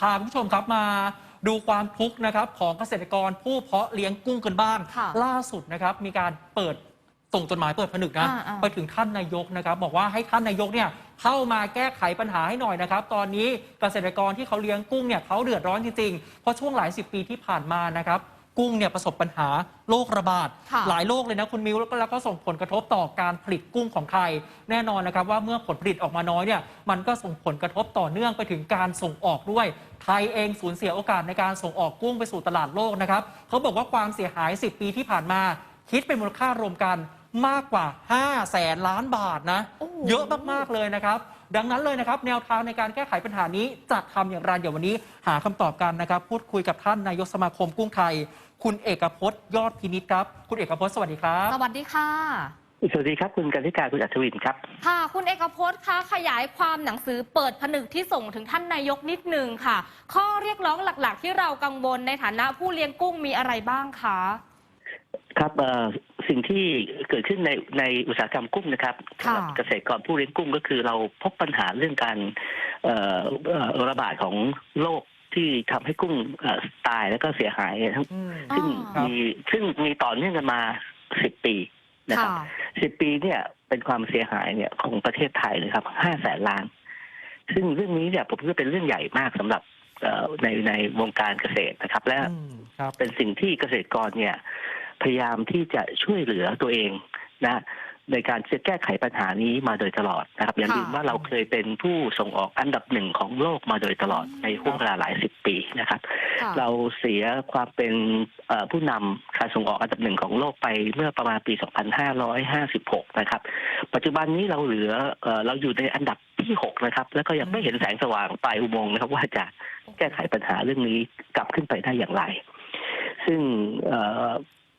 พาคุณผู้ชมครับมาดูความทุกข์นะครับของเกษตรกรผู้เพาะเลี้ยงกุ้งกันบ้าง ค่ะล่าสุดนะครับมีการเปิดส่งจดหมายเปิดผนึกนะอ่าอ่า ไปถึงท่านนายกนะครับ บอกว่าให้ท่านนายกเนี่ยเข้ามาแก้ไขปัญหาให้หน่อยนะครับ ตอนนี้เกษตรกรที่เขาเลี้ยงกุ้งเนี่ยเขาเดือดร้อนจริงๆเพราะช่วงหลายสิบปีที่ผ่านมานะครับ กุ้งเนี่ยประสบปัญหาโรคระบาด ค่ะหลายโรคเลยนะคุณมิวแล้วก็แล้วก็ส่งผลกระทบต่อการผลิตกุ้งของไทย แน่นอนนะครับว่าเมื่อผลผลิตออกมาน้อยเนี่ยมันก็ส่งผลกระทบต่อเนื่องไปถึงการส่งออกด้วย ไทยเองสูญเสียโอกาสในการส่งออกกุ้งไปสู่ตลาดโลกนะครับเขาบอกว่าความเสียหาย 10 ปีที่ผ่านมา คิดเป็นมูลค่ารวมกันมากกว่า 5 แสนล้านบาทนะ โอ้โห เยอะมากๆเลยนะครับ ดังนั้นเลยนะครับ แนวทางในการแก้ไขปัญหานี้จะทำอย่างไรเดี๋ยววันนี้ หาคำตอบกันนะครับ พูดคุยกับท่านนายกสมาคมกุ้งไทย คุณเอกพจน์ยอดพินิจครับ คุณเอกพจน์สวัสดีครับ สวัสดีค่ะ สวัสดีครับ คุณกันธิการคุณอัศวินครับ ค่ะ คุณเอกพจน์คะขยายความหนังสือเปิดผนึกที่ส่งถึงท่านนายกนิดนึงค่ะ ข้อเรียกร้องหลักๆ ที่เรากังวลในฐานะผู้เลี้ยงกุ้งมีอะไรบ้างคะ ครับเอ่อสิ่งที่เกิดขึ้นในในอุตสาหกรรมกุ้งนะครับค่ะสำหรับเกษตรกรผู้เลี้ยงกุ้งก็คือเราพบปัญหาเรื่องการเอ่อเอ่อระบาดของโรคที่ทำให้กุ้งเอ่อตายแล้วก็เสียหายทั้งอืมซึ่งครับมีซึ่งมีต่อเนื่องกันมาสิบปีนะครับค่ะสิบปีเนี่ยเป็นความเสียหายเนี่ยของประเทศไทยเลยครับห้าแสนล้าน ซึ่งเรื่องนี้เนี่ยผมคิดว่าเป็นเรื่องใหญ่มากสำหรับเอ่อในในวงการเกษตรนะครับ และอืมครับเป็นสิ่งที่เกษตรกรเนี่ย พยายามที่จะช่วยเหลือตัวเองนะในการจะแก้ไขปัญหานี้มาโดยตลอดนะครับอย่าค่ะลืมว่าเราเคยเป็นผู้ส่งออกอันดับหนึ่งของโลกมาโดยตลอดในห่วงเวลาหลายสิบปีนะครับค่ะเราเสียความเป็นเอ่อผู้นำการส่งออกอันดับหนึ่งของโลกไปเมื่อประมาณปี 2556 นะครับ ปัจจุบันนี้เราเหลือเอ่อเราอยู่ในอันดับที่ 6 นะครับ แล้วก็ยังไม่เห็นแสงสว่างปลายอุโมงค์นะครับว่าจะแก้ไขปัญหาเรื่องนี้กลับขึ้นไปได้อย่างไร ซึ่ง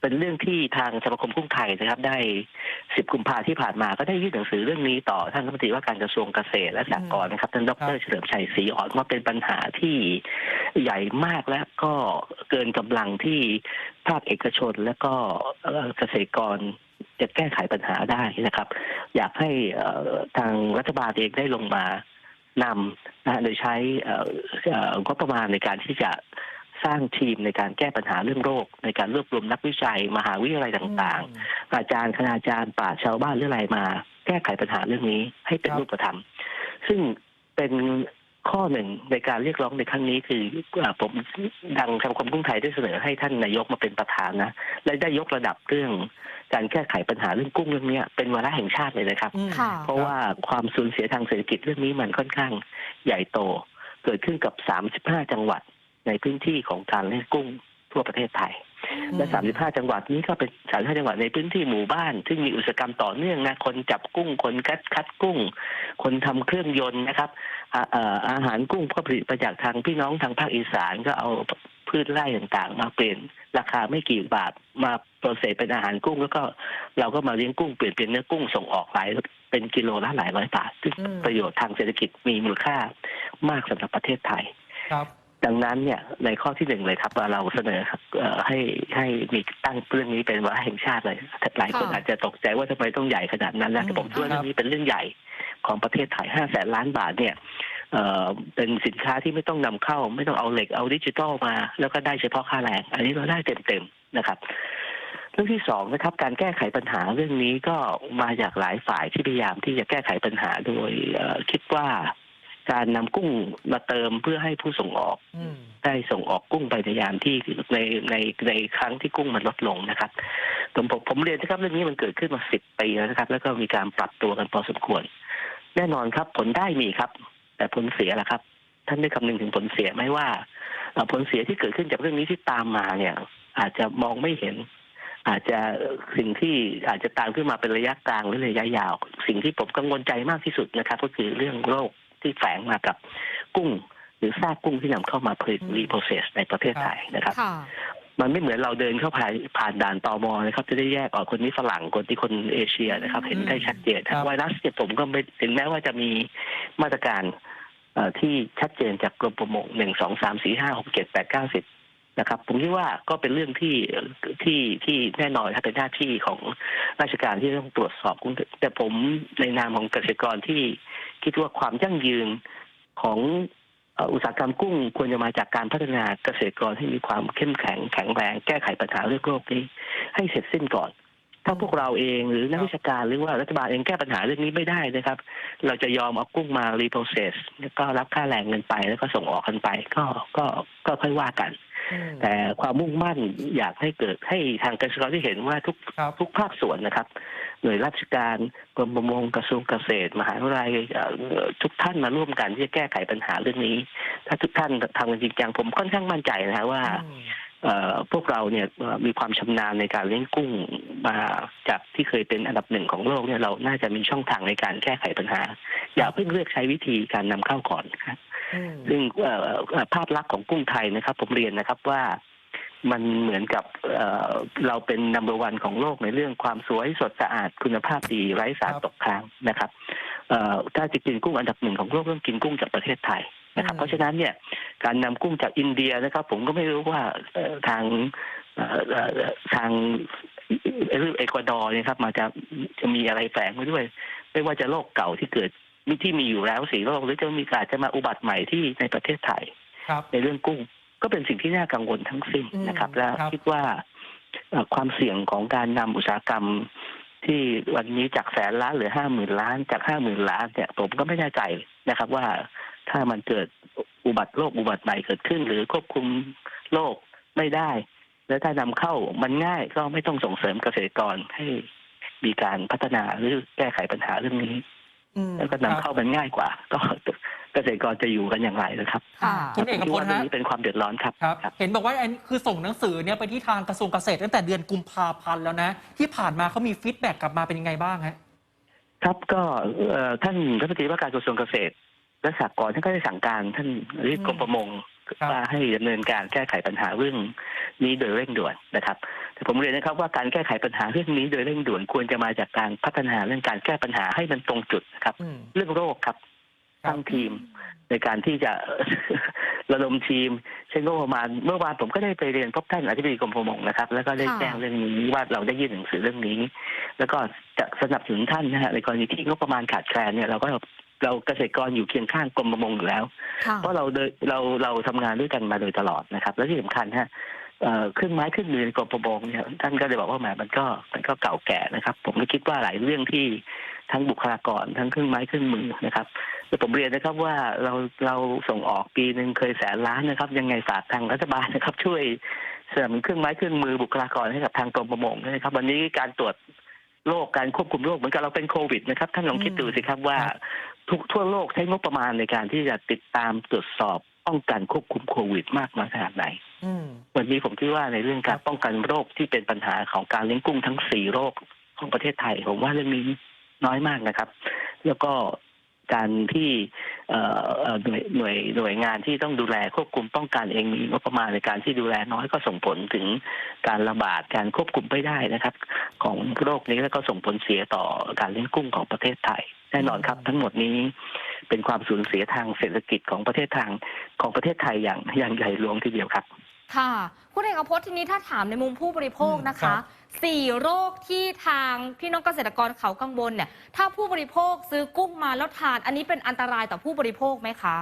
เอ่อเป็นเรื่องที่ทางสมาคมกุ้งไทยนะครับ ได้ 10 กุมภาที่ผ่านมาก็ได้ยื่นหนังสือเรื่องนี้ต่อท่านรัฐมนตรีว่าการกระทรวงเกษตรและสหกรณ์นะครับท่านดครัรบเฉลิมชัยศรีอ่อนว่าเป็นปัญหาที่ใหญ่มากและก็เกินกำลังที่ภาคเอกชนและก็เอ่อเกษตรกรจะแก้ไขปัญหาได้นะครับ อยากให้เอ่อทางรัฐบาลเองได้ลงมานำนะฮะโดยใช้เอ่อเอ่องบประมาณในการที่จะ สร้างทีมในการแก้ปัญหาเรื่องโรค ในการรวบรวมนักวิจัย มหาวิทยาลัยต่างๆ อาจารย์คณาจารย์ป่ราชญ์ชาวบ้านหรืออะไรมา แก้ไขปัญหาเรื่องนี้ให้เป็นครับรูปธรรม ซึ่งเป็นข้อหนึ่งในการเรียกร้องในครั้งนี้คืออ่าผมดังทางความกุ้งไทยได้เสนอให้ท่านนายกมาเป็นประธานนะและได้ยกระดับเรื่องการแก้ไขปัญหาเรื่องกุ้งเรื่องเนี้ยเป็นวาระแห่งชาติเลยนะครับอืมค่ะเพราะว่าความสูญเสียทางเศรษฐกิจเรื่องนี้มันค่อนข้างใหญ่โต เกิดขึ้นกับ 35 จังหวัด ในพื้นที่ของการเลี้ยงกุ้งทั่วประเทศไทย และ 35 จังหวัดนี้ก็เป็น 35 จังหวัดในพื้นที่หมู่บ้าน ซึ่งมีอุตสาหกรรมต่อเนื่องนะ คนจับกุ้ง คนคัดคัดกุ้ง คนทำเครื่องยนต์นะครับอ่าเอ่ออาหารกุ้งก็ผลิตมาจากทางพี่น้องทางภาคอีสานก็เอาพืชไร่ต่างๆ มาเปลี่ยนราคาไม่กี่บาทมาโปรเซสเป็นอาหารกุ้ง แล้วก็เราก็มาเลี้ยงกุ้งเปลี่ยนเป็นเนื้อกุ้งส่งออกหลายเป็นกิโลละหลายร้อยบาทซึ่งอืมประโยชน์ทางเศรษฐกิจมีมูลค่ามากสำหรับประเทศไทยครับ ดังนั้นเนี่ยในข้อที่หนึ่งเลยครับเราเสนอครับเอ่อให้ให้มีตั้งเรื่องนี้เป็นวาระแห่งชาติเลยหลายคนค่ะอาจจะตกใจว่าทำไมต้องใหญ่ขนาดนั้นนะอืมแต่ผมคิดว่าครับเรื่องนี้เป็นเรื่องใหญ่ของประเทศไทยห้าแสนล้านบาทเนี่ยเอ่อเป็นสินค้าที่ไม่ต้องนำเข้า ไม่ต้องเอาเหล็กเอาดิจิตอลมา แล้วก็ได้เฉพาะค่าแรง อันนี้เราได้เต็มๆนะครับ เรื่องที่สองนะครับ การแก้ไขปัญหาเรื่องนี้ก็มาจากหลายฝ่ายที่พยายามที่จะแก้ไขปัญหาโดยเอ่อคิดว่า การนำกุ้งมาเติมเพื่อให้ผู้ส่งออกอืมได้ส่งออกกุ้งไปในยามที่ในในในครั้งที่กุ้งมันลดลงนะครับผมผมผมเรียนนะครับเรื่องนี้มันเกิดขึ้นมาสิบปีแล้วนะครับ แล้วก็มีการปรับตัวกันพอสมควร แน่นอนครับ ผลได้มีครับ แต่ผลเสียล่ะครับ ท่านได้คำนึงถึงผลเสียไหมว่าเอ่อผลเสียที่เกิดขึ้นจากเรื่องนี้ที่ตามมาเนี่ย อาจจะมองไม่เห็น อาจจะสิ่งที่อาจจะตามขึ้นมาเป็นระยะกลางหรือระยะยาว สิ่งที่ผมกังวลใจมากที่สุดนะครับ ก็คือเรื่องโรค ที่แฝงมากับกุ้ง หรือซากกุ้งที่นำเข้ามาผลิตอืมรีโปรเซสในประเทศไทยนะครับค่ะมันไม่เหมือนเราเดินเข้าผ่านผ่านด่านตอมนะครับ จะได้แยกออกคนนี้ฝรั่งคนที่คนเอเชียนะครับ เห็นได้ชัดเจนครับไวรัสเนี่ยผมก็ไม่ถึงแม้ว่าจะมีมาตรการเอ่อที่ชัดเจนจากกรมประมงหนึ่งสองสามสี่ห้าหกเจ็ดแปดเก้าสิบนะครับ ผมคิดว่าก็เป็นเรื่องที่ที่ที่แน่นอนครับเป็นหน้าที่ของราชการที่ต้องตรวจสอบกุ้งแต่ผมในนามของเกษตรกรที่ คิดว่าความยั่งยืนของอุตสาหกรรมกุ้งควรจะมาจากการพัฒนาเกษตรกรให้มีความเข้มแข็งแข็งแรงแก้ไขปัญหาเรื่องโลกนี้ ให้เสร็จสิ้นก่อน ถ้าพวกเราเองหรือนักวิชาการหรือว่ารัฐบาลเองแก้ปัญหาเรื่องนี้ไม่ได้นะครับ เราจะยอมเอากุ้งมารีโปรเซสแล้วก็รับค่าแรงเงินไปแล้วก็ส่งออกกันไป ก็ก็ก็ค่อยว่ากัน แต่ความมุ่งมั่นอยากให้เกิดให้ทางเกษตรกรที่เห็นว่าทุกครับทุกภาคส่วนนะครับ หน่วยราชการกรมประมงกระทรวงเกษตร มหาวิทยาลัยเอ่อทุกท่านมาร่วมกันที่จะแก้ไขปัญหาเรื่องนี้ ถ้าทุกท่านทำกันจริงจังผมค่อนข้างมั่นใจนะฮะว่าอืมเอ่อพวกเราเนี่ยเอ่อมีความชำนาญในการเลี้ยงกุ้งมาจากที่เคยเป็นอันดับหนึ่งของโลกเนี่ยเราน่าจะมีช่องทางในการแก้ไขปัญหา อย่าเพิ่งเลือกใช้วิธีการนำเข้าก่อนครับอืม ซึ่งเอ่อเอ่อภาพลักษณ์ของกุ้งไทยนะครับ ผมเรียนนะครับว่ามันเหมือนกับเอ่อเราเป็นนัมเบอร์วันของโลกในเรื่องความสวยสดสะอาดคุณภาพดีไร้สารครับตกค้างนะครับเอ่อถ้าจะกินกุ้งอันดับหนึ่งของโลกต้องกินกุ้งจากประเทศไทยนะครับอืมเพราะฉะนั้นเนี่ยการนำกุ้งจากอินเดียนะครับ ผมก็ไม่รู้ว่าเอ่อทางเอ่อเอ่อทางเอควาดอร์เนี่ยครับมาจะจะมีอะไรแฝงไว้ด้วย ไม่ว่าจะโรคเก่าที่เกิด มีที่มีอยู่แล้วสี่โรคหรือจะมีอาจจะมาอุบัติใหม่ที่ในประเทศไทยครับในเรื่องกุ้งก็เป็นสิ่งที่น่ากังวลทั้งสิ้นนะครับอืมและครับคิดว่าเอ่อความเสี่ยงของการนำอุตสาหกรรมที่วันนี้จากแสนล้านเหลือห้าหมื่นล้านจากห้าหมื่นล้านเนี่ยผมก็ไม่แน่ใจนะครับว่าถ้ามันเกิดอุบัติโรคอุบัติใหม่เกิดขึ้น หรือควบคุมโรคไม่ได้ แล้วถ้านำเข้ามันง่ายก็ไม่ต้องส่งเสริมเกษตรกรให้มีการพัฒนาหรือแก้ไขปัญหาเรื่องนี้อืม แล้วก็นำเข้ามันง่ายกว่า ก็เกษตรกรจะอยู่กันอย่างไรนะครับค่ะ คุณเอกผมคิดพลว่าเรื่องฮะ นี้เป็นความเดือดร้อนครับ ครับ เห็นบอกว่าอันคือส่งหนังสือเนี่ยไปที่ทางกระทรวงเกษตรตั้งแต่เดือนกุมภาพันธ์แล้วนะ ที่ผ่านมาเขามีฟีดแบ็กกลับมาเป็นยังไงบ้างฮะ ครับก็เอ่อท่านรัฐมนตรีว่าการกระทรวงเกษตร และสหกรณ์ท่านก็ได้สั่งการท่านอธิบดีกรมประมงครับ ว่าให้ดำเนินการแก้ไขปัญหาเรื่องนี้โดยเร่งด่วนนะครับ แต่ผมเรียนนะครับว่าการแก้ไขปัญหาเรื่องนี้โดยเร่งด่วนควรจะมาจากการพัฒนาเรื่องการแก้ปัญหาให้มันตรงจุดนะครับอืมเรื่องโรคครับครับตั้งทีมในการที่จะระดมทีมใช้งบประมาณเมื่อวานผมก็ได้ไปเรียนพบท่านอธิบดีกรมประมงนะครับ แล้วก็ได้ค่ะแจ้งเรื่องนี้ว่าเราได้ยื่นหนังสือเรื่องนี้ แล้วก็จะสนับสนุนท่านนะฮะในกรณีที่งบประมาณขาดแคลนเนี่ยเราก็ เราเกษตรกรอยู่เคียงข้างกรมประมงอยู่แล้วค่ะเพราะเราเดินเราเราทำงานด้วยกันมาโดยตลอดนะครับ และที่สำคัญฮะเอ่อเครื่องไม้เครื่องมือในกรมประมงเนี่ยท่านก็เลยบอกว่าแหมมันก็มันก็เก่าแก่นะครับ ผมก็คิดว่าหลายเรื่องที่ทั้งบุคลากรทั้งเครื่องไม้เครื่องมือนะครับแต่ผมเรียนนะครับว่าเราเราส่งออกปีหนึ่งเคยแสนล้านนะครับ ยังไงฝากทางรัฐบาลนะครับ ช่วยสนับสนุนเครื่องไม้เครื่องมือบุคลากรให้กับทางกรมประมงด้วยนะครับ วันนี้การตรวจ โรคการควบคุมโรคเหมือนกับเราเป็นโควิดนะครับท่านลองคิดดูสิครับว่าครับทุกทั่วโลกใช้งบประมาณในการที่จะติดตามตรวจสอบป้องกันควบคุมโควิดมากน้อยขนาดไหนอืมวันนี้ผมคิดว่าในเรื่องการป้องกันโรคที่เป็นปัญหาของการเลี้ยงกุ้งทั้งสี่โรคของประเทศไทยผมว่าเรื่องนี้น้อยมากนะครับ แล้วก็การที่เอ่อเอ่อ หน่วยหน่วยหน่วยงานที่ต้องดูแลควบคุมป้องกันเองมีงบประมาณในการที่ดูแลน้อยก็ส่งผลถึงการระบาดการควบคุมไม่ได้นะครับ ของโรคนี้แล้วก็ส่งผลเสียต่อการเลี้ยงกุ้งของประเทศไทยแน่นอนครับ ทั้งหมดนี้เป็นความสูญเสียทางเศรษฐกิจของประเทศทางของประเทศไทยอย่างอย่างใหญ่หลวงทีเดียวครับ ค่ะ คุณเอกพจน์ทีนี้ถ้าถามในมุมผู้บริโภคนะครัคะบ สี่โรคที่ทางพี่น้องเกษตรกรเขากังวลเนี่ย ถ้าผู้บริโภคซื้อกุ้งมาแล้วทาน อันนี้เป็นอันตรายต่อผู้บริโภคไหมคะ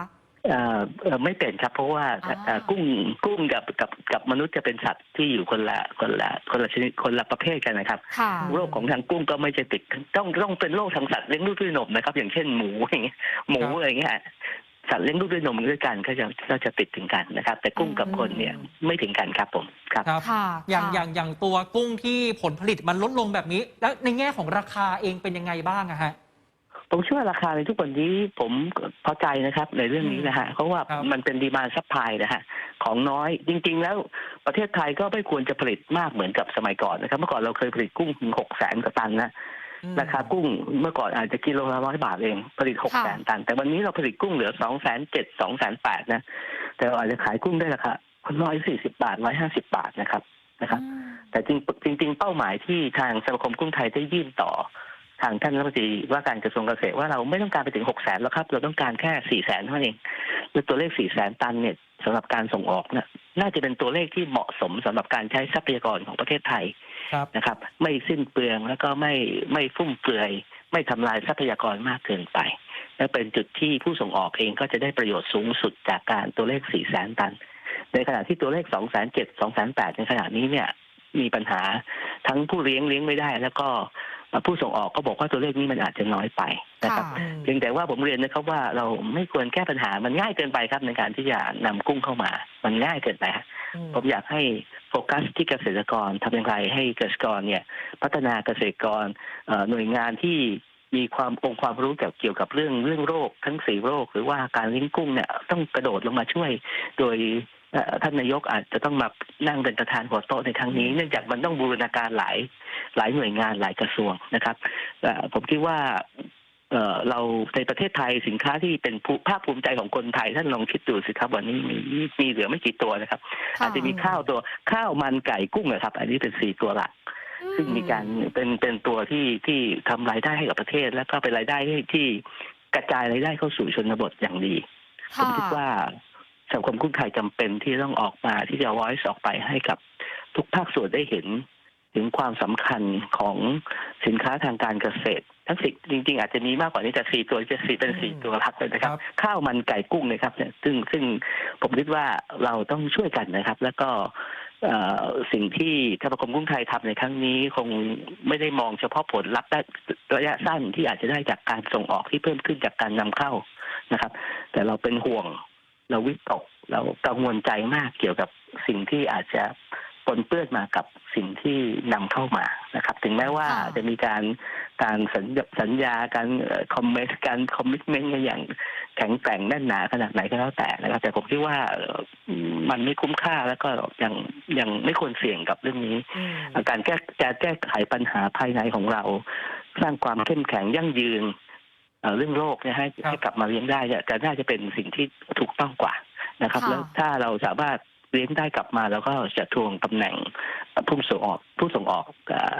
เอ่อเอ่อไม่เป็นครับเพราะว่าอ่า เอ่อกุ้งกุ้งกับกับกับมนุษย์จะเป็นสัตว์ที่อยู่คนละคนละคนละชนิดคนละประเภทกันนะครับ ค่ะ โรคของทางกุ้งก็ไม่จะติดต้องต้องเป็นโรคทางสัตว์เลี้ยงลูกด้วยนมนะครับ อย่างเช่นหมูอย่างเงี้ยหมูครับอะไรเงี้ย สัตว์เลี้ยงลูกด้วยนมด้วยกันก็จะก็จะติดถึงกันนะครับ แต่กุ้งกับคนเนี่ยไม่ถึงกันครับผมครับ ครับ ค่ะอย่างค่ะ อย่างอย่างตัวกุ้งที่ผลผลิตมันลดลงแบบนี้ แล้วในแง่ของราคาเองเป็นยังไงบ้างอะฮะ ผมเชื่อว่าราคาในทุกวันนี้ผมพอใจนะครับในเรื่องนี้นะฮะเพราะว่าครับ มันเป็นดีมาซัพพลายนะฮะของน้อยจริง ๆ แล้วประเทศไทยก็ไม่ควรจะผลิตมากเหมือนกับสมัยก่อนนะครับ เมื่อก่อนเราเคยผลิตกุ้งถึงหกแสนกว่าตันนะอืม ราคากุ้งเมื่อก่อนอาจจะกิโลละร้อยบาทเอง ผลิตหกค่ะแสนตัน แต่วันนี้เราผลิตกุ้งเหลือสองแสนเจ็ดสองแสนแปดนะ แต่เราอาจจะขายกุ้งได้ราคาร้อยสี่สิบาทร้อยห้าสิบาทนะครับนะครับอืมแต่จริงจริง ๆ เป้าหมายที่ทางสมาคมกุ้งไทยได้ยื่นต่อทางท่านรัฐมนตรีว่าการกระทรวงเกษตรว่าเราไม่ต้องการไปถึงหกแสนแล้วครับ เราต้องการแค่สี่แสนเท่านั้นเองและตัวเลขสี่แสนตันเนี่ยสำหรับการส่งออกเนี่ยน่าจะเป็นตัวเลขที่เหมาะสมสำหรับการใช้ทรัพยากรของประเทศไทยครับ นะครับ ไม่สิ้นเปลืองแล้วก็ไม่ไม่ฟุ่มเฟือย ไม่ทำลายทรัพยากรมากเกินไป และเป็นจุดที่ผู้ส่งออกเองก็จะได้ประโยชน์สูงสุดจากการตัวเลข4แสนตัน ในขณะที่ตัวเลข2 7 0 0 0 2 8 0 0ในขณะนี้เนี่ย มีปัญหาทั้งผู้เลี้ยงเลี้ยงไม่ได้ แล้วก็ผู้ส่งออกก็บอกว่าตัวเลขนี้มันอาจจะน้อยไปนะครับค่ะเพียงแต่ว่าผมเรียนนะครับว่าเราไม่ควรแก้ปัญหามันง่ายเกินไปครับในการที่จะนำกุ้งเข้ามา มันง่ายเกินไปฮะอืมผมอยากให้โฟกัสที่เกษตรกรทำอย่างไรให้เกษตรกรเนี่ย พัฒนาเกษตรกรเอ่อหน่วยงานที่มีความองค์ความรู้เกี่ยวเกี่ยวกับเรื่องเรื่องโรคทั้งสี่โรค หรือว่าการเลี้ยงกุ้งเนี่ยต้องกระโดดลงมาช่วย โดยเอ่อ ท่านนายกอาจจะต้องมานั่งเป็นประธานหัวโต๊ะในครั้งนี้ เนื่องจากมันต้องบูรณาการหลายหลายหน่วยงานหลายกระทรวงนะครับเอ่อผมคิดว่าเอ่อเราในประเทศไทยสินค้าที่เป็นภูภาคภูมิใจของคนไทย ท่านลองคิดดูสิครับ วันนี้มีมีเหลือไม่กี่ตัวนะครับค่ะอาจจะมีข้าวตัวข้าวมันไก่กุ้งนะครับ อันนี้เป็นสี่ตัวหลัก ซึ่งมีการเป็นเป็นตัวที่ที่ทำรายได้ให้กับประเทศ แล้วก็เป็นรายได้ที่ที่กระจายรายได้เข้าสู่ชนบทอย่างดีผมค่ะคิดว่า สังคมกุ้งไทยจำเป็นที่ต้องออกมาที่จะ voice ออกไปให้กับทุกภาคส่วนได้เห็น ถึงความสำคัญของสินค้าทางการเกษตร ทั้งสิจริง ๆ อาจจะมีมากกว่านี้แต่สี่ตัวจะสี่เป็นสี่ตัวหลักเลยนะครับครับข้าวมันไก่กุ้งนะครับเนี่ยซึ่งซึ่งผมคิดว่าเราต้องช่วยกันนะครับ แล้วก็เอ่อสิ่งที่สมาคมกุ้งไทยทำในครั้งนี้คงไม่ได้มองเฉพาะผลลัพธ์ได้ระยะสั้นที่อาจจะได้จากการส่งออกที่เพิ่มขึ้นจากการนำเข้านะครับ แต่เราเป็นห่วง เราวิตกเรากังวลใจมากเกี่ยวกับสิ่งที่อาจจะปนเปื้อนมากับสิ่งที่นำเข้ามานะครับ ถึงแม้ว่าค่ะจะมีการการสัญญาสัญญาการคอมเมนต์การคอมมิชเมนต์กันอย่างแข็งแกร่งแน่นหนาขนาดไหนก็แล้วแต่นะครับ แต่ผมคิดว่าเอ่อมันไม่คุ้มค่าแล้วก็ยังยังไม่ควรเสี่ยงกับเรื่องนี้อืมการแก้จะแก้ไขปัญหาภายในของเรา สร้างความเข้มแข็งยั่งยืน เอ่อเรื่องโรคเนี่ยให้ครับให้กลับมาเลี้ยงได้เนี่ยจะน่าจะเป็นสิ่งที่ถูกต้องกว่านะครับค่ะแล้วถ้าเราสามารถเลี้ยงได้กลับมาแล้วก็จะทวงตำแหน่งผู้ส่งออกผู้ส่งออกเอ่อ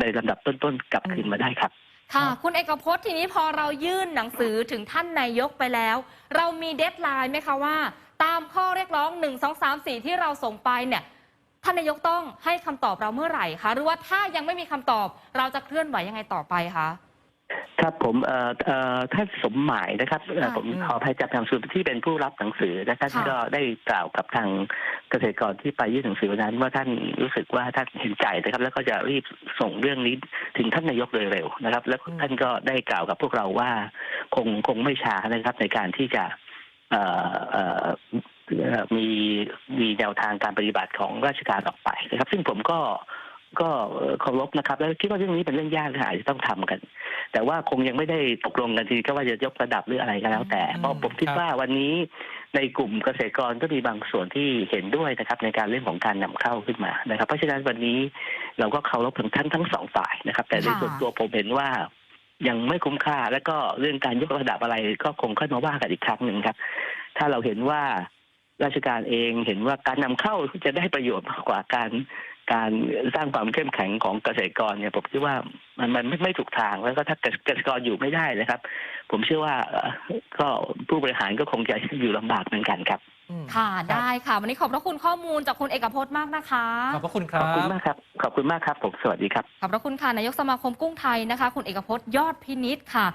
ในลำดับต้นๆกลับคืนมาได้ครับ ค่ะครับคุณเอกพจน์ทีนี้พอเรายื่นหนังสือถึงท่านนายกไปแล้ว เรามีเดทไลน์ไหมคะว่า ตามข้อเรียกร้อง1 2 3 4ที่เราส่งไปเนี่ยท่านนายกต้องให้คำตอบเราเมื่อไหร่คะหรือว่าถ้ายังไม่มีคำตอบเราจะเคลื่อนไหวยังไงต่อไปคะ ครับผมเอ่อเอ่อท่านสมหมายนะครับเอ่อค่ะผมขออภัยจากทางสื่อที่เป็นผู้รับหนังสือและท่านค่ะ ก็ได้กล่าวกับทางเกษตรกรที่ไปยื่นหนังสือวันนั้น ว่าท่านรู้สึกว่าท่านเห็นใจนะครับ แล้วก็จะรีบส่งเรื่องนี้ถึงท่านนายกโดยเร็วนะครับ แล้วอืมท่านก็ได้กล่าวกับพวกเราว่า คงคงไม่ช้านะครับในการที่จะเอ่อเอ่อเอ่อมีมีแนวทางการปฏิบัติของราชการออกไปนะครับ ซึ่งผมก็ ก็เคารพนะครับ แล้วคิดว่าเรื่องนี้เป็นเรื่องยากที่อาจจะต้องทำกัน แต่ว่าคงยังไม่ได้ตกลงกันทีก็ว่าจะยกระดับหรืออะไรก็แล้ว แต่อืมเพราะผมคิดครับว่าวันนี้ในกลุ่มเกษตรกรก็มีบางส่วนที่เห็นด้วยนะครับ ในการเรื่องของการนำเข้าขึ้นมานะครับ เพราะฉะนั้นวันนี้เราก็เคารพทั้งทั้งทั้งสองฝ่ายนะครับ แต่ในค่ะส่วนตัวผมเห็นว่ายังไม่คุ้มค่า แล้วก็เรื่องการยกระดับอะไรก็คงค่อยมาว่ากันอีกครั้งหนึ่งครับ ถ้าเราเห็นว่าราชการเองเห็นว่าการนำเข้าจะได้ประโยชน์มากกว่าการ การสร้างความเข้มแข็งของเกษตรกรเนี่ยผมคิดว่ามันมันไม่ไม่ถูกทางแล้วก็ถ้าเกษตรกรอยู่ไม่ได้นะครับ ผมเชื่อว่าเอ่อก็ผู้บริหารก็คงจะอยู่ลำบากเหมือนกันครับอืมค่ะรับได้ค่ะ วันนี้ขอบพระคุณข้อมูลจากคุณเอกพจน์มากนะคะ ขอบพระคุณคขรัอบคุณบมากครับขอบคุณมากครับผมสวัสดีครับขอบพระคุณค่ะนายกสมาคมกุ้งไทยนะคะ คุณเอกพจน์ยอดพินิษค่ะ